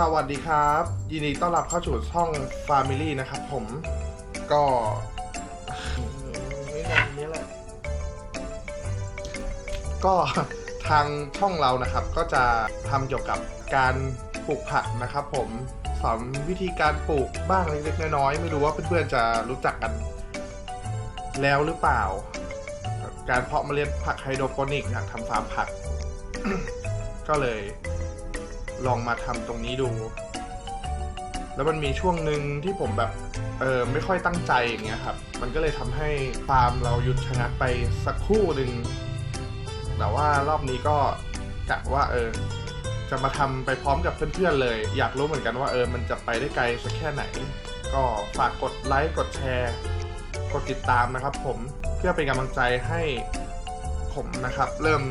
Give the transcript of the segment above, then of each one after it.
สวัสดีครับ ยินดีต้อนรับเข้าสู่ช่อง Family นะครับผมก็ไม่นานนี้แหละก็ทางช่องเรานะครับก็จะทำเกี่ยวกับการปลูกผักนะครับผมสอนวิธีการปลูกบ้างเล็กๆน้อยๆไม่รู้ว่าเพื่อนๆจะรู้จักกันแล้วหรือเปล่า การเพาะเมล็ดผักไฮโดรโปนิกอยากทำฟาร์มผัก ก็เลย ลองมาทำตรงนี้ดู แล้วมันมีช่วงหนึ่งที่ผมแบบเออไม่ค่อยตั้งใจอย่างเงี้ยครับ มันก็เลยทำให้ฟาร์มเราหยุดชะงักไปสักคู่หนึ่งแต่ว่ารอบนี้ก็กะว่าเออจะมาทำไปพร้อมกับเพื่อนๆเลย อยากรู้เหมือนกันว่าเออมันจะไปได้ไกลสักแค่ไหน ก็ฝากกดไลค์กดแชร์กดติดตามนะครับ ผมเพื่อเป็นกำลังใจให้ผมนะครับ เริ่ม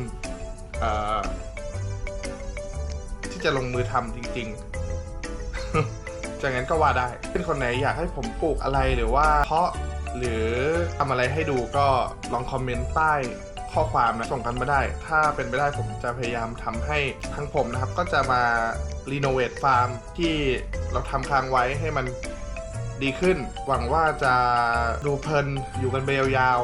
เอ่อ จะลงมือทำจริง ๆ จากนั้นก็ว่าได้เป็นคนไหนอยากให้ผมปลูกอะไรหรือว่าเพาะหรือทำอะไรให้ดูก็ลองคอมเมนต์ใต้ข้อความนะส่งกันมาได้ ถ้าเป็นไปได้ผมจะพยายามทำให้ทั้งผมนะครับ ก็จะมารีโนเวทฟาร์มที่เราทำค้างไว้ให้มันดีขึ้น หวังว่าจะดูเพลินอยู่กันไปยาว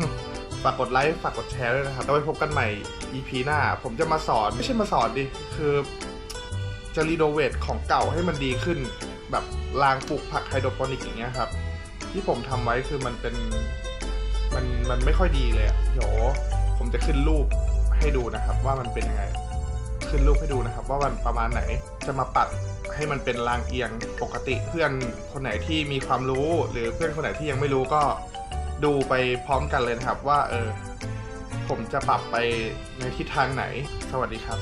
ๆ ฝากกดไลค์ ฝากกดแชร์ด้วยนะครับแล้วไว้พบกันใหม่ EP หน้า ผมจะมาสอน ไม่ใช่มาสอนดิ คือ จะรีโนเวทของเก่าให้มันดีขึ้น แบบรางปลูกผักไฮโดรโปนิกอย่างเงี้ยครับ ที่ผมทำไว้คือมันเป็นมันมันไม่ค่อยดีเลยเดี๋ยวผมจะขึ้นรูปให้ดูนะครับ ว่ามันเป็นยังไง ขึ้นรูปให้ดูนะครับ ว่ามันประมาณไหนจะมาปัดให้มันเป็นรางเอียงปกติเพื่อนคนไหนที่มีความรู้ หรือเพื่อนคนไหนที่ยังไม่รู้ก็ดูไปพร้อมกันเลยนะครับว่าเออผมจะปรับไปในทิศทางไหน สวัสดีครับ